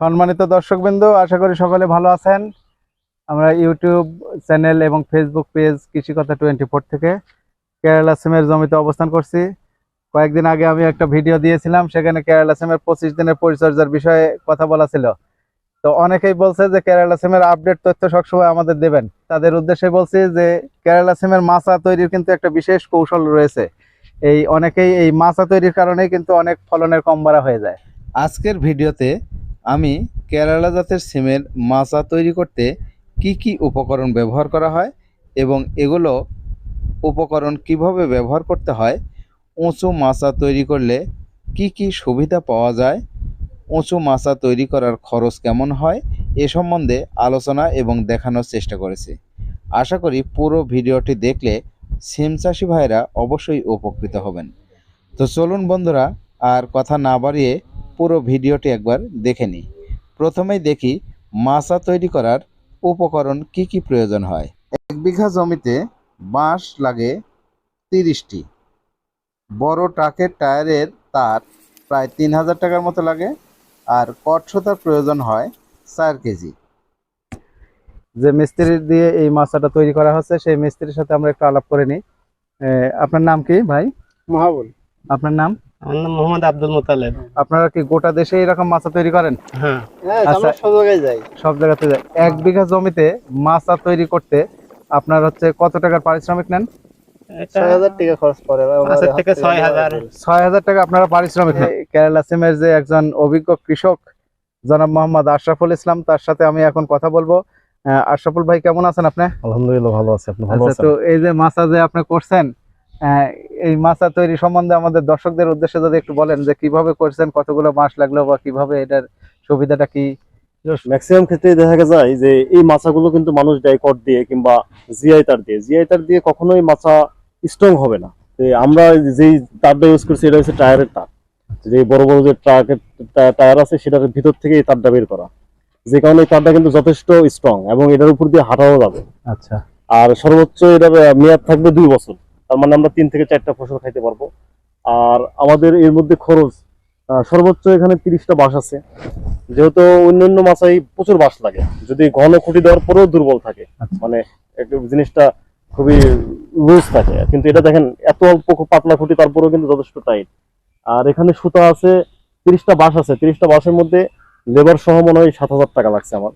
সম্মানিত দর্শকবৃন্দ, আশা করি সকলে ভালো আছেন। আমরা ইউটিউব চ্যানেল এবং Facebook page Krishikatha twenty four থেকে কেরালা সিমের জমিতে অবস্থান করছি। কয়েকদিন আগে আমি একটা ভিডিও দিয়েছিলাম, সেখানে কেরালা সিমের পঁচিশ দিনের পরিচর্যার বিষয়ে কথা বলা ছিল। তো অনেকেই বলছে যে কেরালা সিমের আপডেট তথ্য সবসময় আমাদের দেবেন। তাদের উদ্দেশ্যে বলছি যে কেরালা সিমের মাছা তৈরির কিন্তু একটা বিশেষ কৌশল রয়েছে। এই অনেকেই এই মাছা তৈরির কারণেই কিন্তু অনেক ফলনের কম বাড়া হয়ে যায়। আজকের ভিডিওতে আমি কেরালা জাতের সিমের মাচা তৈরি করতে কি কি উপকরণ ব্যবহার করা হয় এবং এগুলো উপকরণ কীভাবে ব্যবহার করতে হয়? উঁচু মাচা তৈরি করলে কি কি সুবিধা পাওয়া যায়? উঁচু মাচা তৈরি করার খরচ কেমন হয়? এ সম্বন্ধে আলোচনা এবং দেখানোর চেষ্টা করেছি। আশা করি পুরো ভিডিওটি দেখলে সিম চাষি ভাইরা অবশ্যই উপকৃত হবেন। তো চলুন বন্ধুরা, আর কথা না বাড়িয়ে পুরো ভিডিওটি একবার দেখে নিই। প্রথমেই দেখি মাচা তৈরি করার উপকরণ কি কি প্রয়োজন হয়। এক বিঘা জমিতে বাঁশ লাগে তিরিশটি। বড় ট্রাকের টায়ারের তার প্রায় তিন হাজার টাকার মতো লাগে আর কঠোতার প্রয়োজন হয় চার কেজি। যে মিস্ত্রি দিয়ে এই মাছটা তৈরি করা হচ্ছে সেই মিস্ত্রির সাথে আমরা একটু আলাপ করে নিই। আপনার নাম কি ভাই? মহাবল। আপনার নাম? আমার নাম মোহাম্মদ আব্দুল মোতালেব। আপনারা কি গোটা দেশে এরকম মাছা তৈরি করেন? হ্যাঁ। হ্যাঁ আচ্ছা। সব জায়গায় যাই। সব জায়গাতে যায় এক বিঘা জমিতে মাছা তৈরি করতে আপনার হচ্ছে কত টাকার পারিশ্রমিক নেন? ছয় হাজার টাকা খরচ পড়ে পাঁচ থেকে ছয় হাজার। ছয় হাজার টাকা আপনারা পারিশ্রমিক কেরালা সিমের যে একজন অভিজ্ঞ কৃষক জনাব মোহাম্মদ আশরাফুল ইসলাম তার সাথে আমি এখন কথা বলব। আহ, আশরাফুল ভাই কেমন আছেন আপনি? আলহামদুলিল্লাহ ভালো আছে। আপনি ভালো আচ্ছা আছেন? তো এই যে মাছা যে আপনি করছেন এই মাছা তৈরি সম্বন্ধে আমাদের দর্শকদের উদ্দেশ্যে যদি একটু বলেন যে কীভাবে করছেন কতগুলো মাস লাগল বা কীভাবে এটার সুবিধাটা কি? ম্যাক্সিমাম ক্ষেত্রে দেখা যায় যে এই মাছাগুলো কিন্তু মানুষ ডাইকট দিয়ে কিংবা জিআই তার দিয়ে। জিআই তার দিয়ে কখনোই মাছা স্ট্রং হবে না। আমরা যেই তারটা ইউজ করছি এটা হচ্ছে টায়ারের তার যে বড় বড় যে ট্রাকের টায়ার আছে সেটার ভিতর থেকে এই তারটা বের করা। যে কারণে এই তারটা কিন্তু যথেষ্ট স্ট্রং এবং এটার উপর দিয়ে হাঁটাও যাবে। আচ্ছা। আর সর্বোচ্চ এটার মেয়াদ থাকবে দুই বছর। তার মানে আমরা তিন থেকে চারটা ফসল খাইতে পারব। আর আমাদের এর মধ্যে খরচ সর্বোচ্চ এখানে তিরিশটা বাঁশ আছে। যেহেতু অন্যান্য মাছাই প্রচুর বাঁশ লাগে। যদি ঘন খুঁটি দেওয়ার পরেও দুর্বল থাকে আচ্ছা। মানে একটু জিনিসটা খুবই লুজ থাকে। কিন্তু এটা দেখেন এত অল্প পাতলা খুঁটি তারপরেও কিন্তু যথেষ্ট টাইট আর এখানে সুতা আছে তিরিশটা বাঁশ আছে। তিরিশটা বাঁশের মধ্যে লেবার সহ মনে হয় সাত হাজার টাকা লাগছে আমার।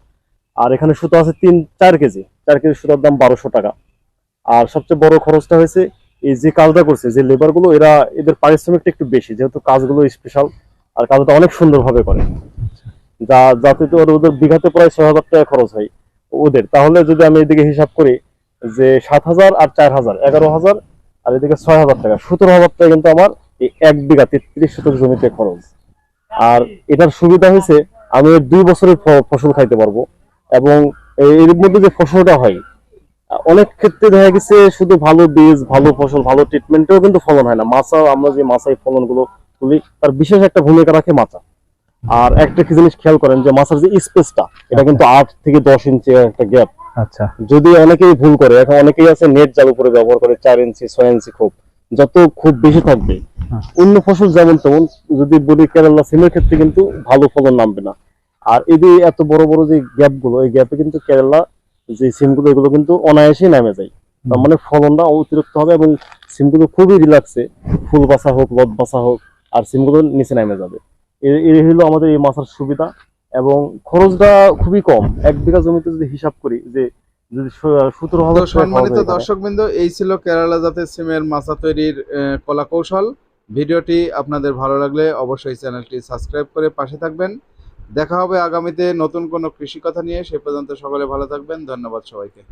আর এখানে সুতা আছে তিন চার কেজি। চার কেজি সুতার দাম বারোশো টাকা। আর সবচেয়ে বড় খরচটা হয়েছে এই যে কাজটা করছে, যে লেবারগুলো, এরা এদের পারিশ্রমিকটা একটু বেশি, যেহেতু কাজগুলো স্পেশাল আর কাজটা অনেক সুন্দর ভাবে করে। যা, যাতে তো ওদের বিঘাতে প্রায় ছয় হাজার টাকা খরচ হয় ওদের। তাহলে যদি আমি এদিকে হিসাব করি, যে সাত হাজার আর চার হাজার, এগারো হাজার, আর এদিকে ছয় হাজার টাকা, সতেরো হাজার টাকা কিন্তু আমার এই এক বিঘা তেত্রিশ শতক জমিতে খরচ। আর এটার সুবিধা হয়েছে, আমি দুই বছরের ফসল খাইতে পারব, এবং এর মধ্যে যে ফসলটা হয় অনেক ক্ষেত্রে দেখা গেছে শুধু ভালো বীজ ভালো ফসল ভালো ট্রিটমেন্টেও কিন্তু ফলন হয় না। মাছা আমরা যে মাছাই ফলনগুলো তুলি তার বিশেষ একটা ভূমিকা রাখে মাছা। আর একটা কি জিনিস খেয়াল করেন যে মাছার যে স্পেসটা এটা কিন্তু আট থেকে দশ ইঞ্চি একটা গ্যাপ আচ্ছা। যদি অনেকেই ভুল করে এখন অনেকেই আছে নেট জাল উপরে ব্যবহার করে চার ইঞ্চি ছয় ইঞ্চি খুব। যত খুব বেশি থাকবে হ্যাঁ। অন্য ফসল যেমন তেমন যদি বলি কেরালা সিমের ক্ষেত্রে কিন্তু ভালো ফলন নামবে না। আর এই যে এত বড় বড় যে গ্যাপগুলো এই গ্যাপে কিন্তু কেরালা যে সিমগুলো এগুলো কিন্তু অনায়াসেই নামে যায়। তার মানে ফলনটা অতিরিক্ত হবে এবং সিমগুলো খুবই রিল্যাক্সে ফুল বাসা হোক লদ বাসা হোক আর সিমগুলো নিচে নামে যাবে। এ- এই হলো আমাদের এই মাছার সুবিধা এবং খরচটা খুবই কম। এক বিঘা জমিতে যদি হিসাব করি যে সম্মানিত দর্শকবৃন্দ এই ছিল কেরালা জাতের সিমের মাছা তৈরির কলা কৌশল ভিডিওটি আপনাদের ভালো লাগলে অবশ্যই চ্যানেলটি সাবস্ক্রাইব করে পাশে থাকবেন। দেখা হবে আগামীতে নতুন কোনো কৃষি কথা নিয়ে। সে পর্যন্ত সকলে ভালো থাকবেন। ধন্যবাদ সবাইকে।